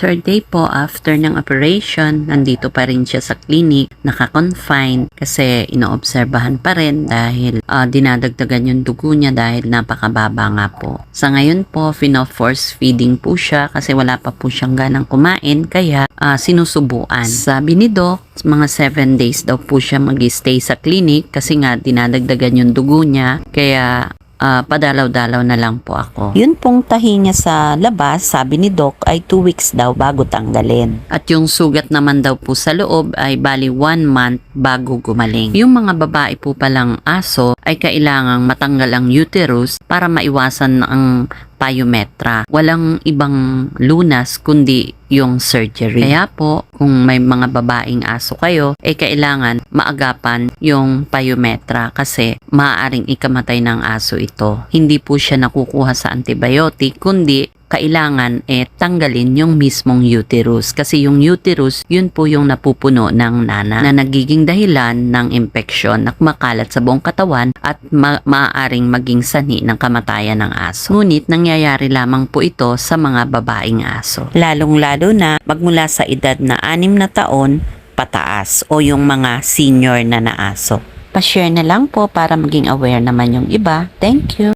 Third day po after ng operation, nandito pa rin siya sa clinic, naka-confine kasi inoobserbahan pa rin dahil ah, dinadagdagan yung dugo niya dahil napakababa nga po. Sa ngayon po, fino-force feeding po siya kasi wala pa po siyang ganang kumain kaya ah, sinusubuan. Sabi ni Doc, mga 7 days daw po siya mag-stay sa clinic kasi nga dinadagdagan yung dugo niya kaya ah, padalaw-dalaw na lang po ako. Yun pong tahi niya sa labas, sabi ni Doc, ay 2 weeks daw bago tanggalin. At yung sugat naman daw po sa loob ay bali 1 month bago gumaling. Yung mga babae po palang aso ay kailangang matanggal ang uterus para maiwasan ang pyometra. Walang ibang lunas kundi yung surgery. Kaya po, kung may mga babaeng aso kayo, eh kailangan maagapan yung pyometra kasi maaaring ikamatay ng aso ito. Hindi po siya nakukuha sa antibiotic kundi kailangan eh tanggalin yung mismong uterus kasi yung uterus yun po yung napupuno ng nana na nagiging dahilan ng infeksyon na kumakalat sa buong katawan at ma- maaaring maging sani ng kamatayan ng aso. Ngunit nangyayari lamang po ito sa mga babaeng aso. Lalong-lalo na magmula sa edad na 6 na taon pataas o yung mga senior na na aso. Pa-share na lang po para maging aware naman yung iba. Thank you!